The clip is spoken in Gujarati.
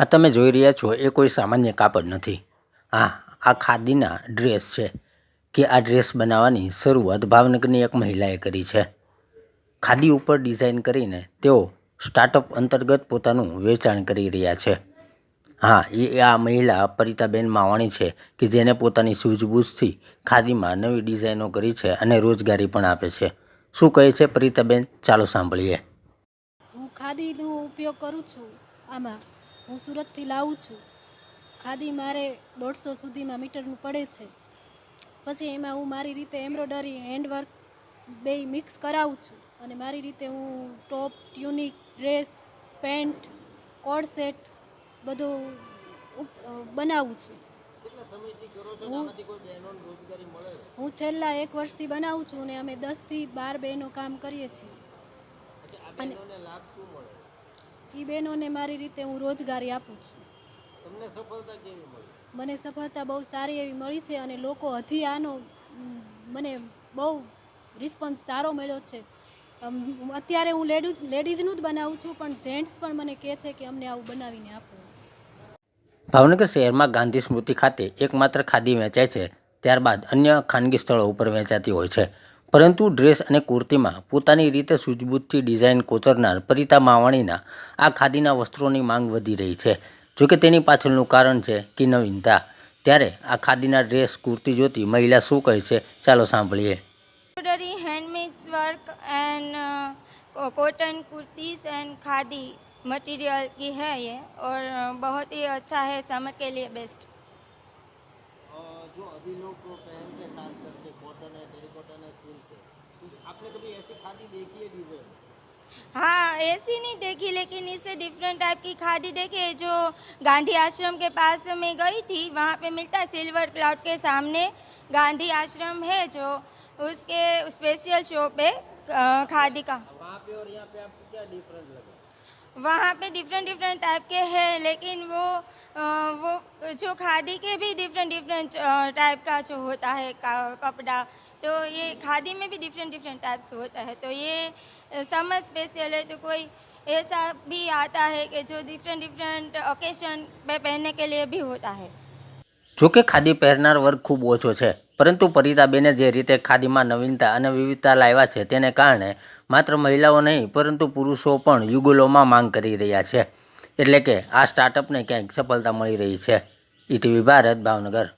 આ તમે જોઈ રહ્યા છો, એ કોઈ સામાન્ય કાપડ નથી. હા, આ ખાદીના ડ્રેસ છે કે આ ડ્રેસ બનાવવાની શરૂઆત ભાવનગરની એક મહિલાએ કરી છે. ખાદી ઉપર ડિઝાઇન કરીને તેઓ સ્ટાર્ટઅપ અંતર્ગત પોતાનું વેચાણ કરી રહ્યા છે. હા, એ આ મહિલા પરિતાબેન માવાણી છે કે જેને પોતાની સૂઝબૂઝથી ખાદીમાં નવી ડિઝાઇનો કરી છે અને રોજગારી પણ આપે છે. શું કહે છે પરિતાબેન? ચાલો સાંભળીએ. હું ખાદીનો ઉપયોગ કરું છું. આમાં હું સુરતથી લાવું છું. ખાદી મારે દોઢસો સુધીમાં મીટરનું પડે છે. પછી એમાં હું મારી રીતે એમ્બ્રોડરી હેન્ડવર્ક બે મિક્સ કરાવું છું. અને મારી રીતે હું top tunic dress pant coord set બધું બનાવું છું. હું- છેલ્લા એક વર્ષથી બનાવું છું અને અમે દસથી બાર બહેનો કામ કરીએ છીએ. અને એ બહેનોને મારી રીતે હું રોજગારી આપું છું. મને સફળતા બહુ સારી એવી મળી છે અને લોકો હજી આનો મને બહુ રિસ્પોન્સ સારો મળ્યો છે. અત્યારે હું લેડીઝ લેડીઝનું જ બનાવું છું પણ જેન્ટ્સ પણ મને કહે છે કે અમને આવું બનાવીને આપો. ભાવનગર શહેરમાં ગાંધી સ્મૃતિ ખાતે એકમાત્ર ખાદી વેચાય છે ત્યારબાદ અન્ય ખાનગી સ્થળો ઉપર વેચાતી હોય છે. પરંતુ ડ્રેસ અને કુર્તીમાં પોતાની રીતે સૂઝબૂઝથી ડિઝાઇન કોતરનાર પરિતા માવાણીના આ ખાદીના વસ્ત્રોની માંગ વધી રહી છે જોકે તેની પાછળનું કારણ છે કે નવીનતા ત્યારે આ ખાદીના ડ્રેસ કુર્તી જોતી મહિલા શું કહે છે ચાલો સાંભળીએ embroidery hand mix work and cotton kurtis and khadi material की है ये और अ, बहुत ही अच्छा है समर के लिए बेस्ट जो अभी लोग पहनते हैं खास आपने कभी ऐसी खादी देखी है हाँ ऐसी नहीं देखी लेकिन इससे डिफरेंट टाइप की खादी देखी जो गांधी आश्रम के पास में गई थी। वहाँ पे मिलता है सिल्वर क्लाउड के सामने गांधी आश्रम है जो उसके स्पेशल शो पे खादी का। वहाँ पे और यहाँ पे आपको क्या डिफरेंस लगा? वहाँ पे डिफरेंट डिफरेंट टाइप के हैं लेकिन वो अ, वो जो खादी के भी डिफरेंट डिफरेंट टाइप का जो होता है का- कपड़ा तो ये खादी में भी डिफरेंट डिफरेंट टाइप्स होता है तो ये समर स्पेशल है तो कोई ऐसा भी आता है कि जो डिफरेंट डिफरेंट ओकेशन पे पहनने के लिए भी होता है જોકે ખાદી પહેરનાર વર્ગ ખૂબ ઓછો છે પરંતુ પરિતાબેને જે રીતે ખાદીમાં નવીનતા અને વિવિધતા લાવ્યા છે તેને કારણે માત્ર મહિલાઓ નહીં, પરંતુ પુરુષો પણ યુગલોમાં માંગ કરી રહ્યા છે. એટલે કે આ સ્ટાર્ટઅપને ક્યાંક સફળતા મળી રહી છે. ઈટીવી ભારત, ભાવનગર.